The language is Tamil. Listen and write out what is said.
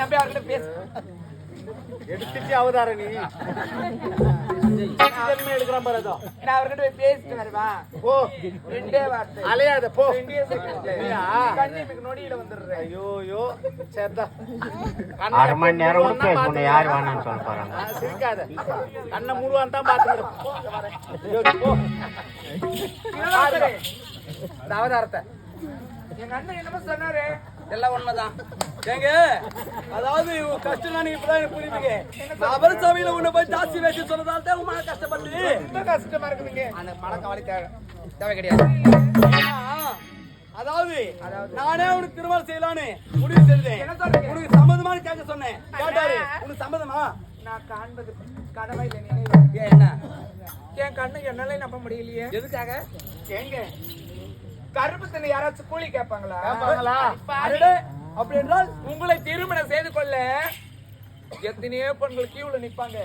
நம்பி அவர்கிட்ட பேசு எடுத்துச்சு அவதார நீ. எடுக்கிறான் பாரு. நான் அவர்கிட்ட போய் பேசிட்டு வருவா. போ. ரெண்டே வார்த்தை. அலையாத போ? கண்ணிமைக்கு நொடியில வந்துடுறேன். சேர்த்தா அரை மணி நேரம் கூட பேசணும் யார் வேணாம்னு சொல்ல போறாங்க? சிரிக்காத. கண்ணை முழுவான் தான் பாத்துக்கிறேன். அவதாரத்தை. எங்க அண்ணன் என்னமோ சொன்னாரு. எல்லாம் உண்மைதான். ஏங்க அதாவது உன் கஷ்டம் நீ இப்பதான் எனக்கு புரியுதுங்க. நபர் சபையில உன்னை போய் ஜாஸ்தி வச்சு சொன்னதால தான் மன கஷ்டப்பட்டு. ரொம்ப கஷ்டமா இருக்குதுங்க. அந்த மனக்கவலை தேவை தேவை கிடையாது. அதாவது நானே உனக்கு திருமணம் செய்யலான்னு முடிவு செஞ்சேன்? உனக்கு சம்மதமானு கேட்க சொன்னேன். கேட்டாரு உனக்கு சம்மதமா? நான் காண்பது கனவா இல்ல என்ன? என் கண்ணு என்னால நம்ப முடியலையே? எதுக்காக? எங்க கருப்பு தண்ணி யாராச்சும் கூலி கேட்பாங்களா? கேட்பாங்களா? அப்படி என்றால் உங்களை திருமணம் செய்து கொள்ள எத்தனையோ பெண்கள் கியூல நிப்பாங்க.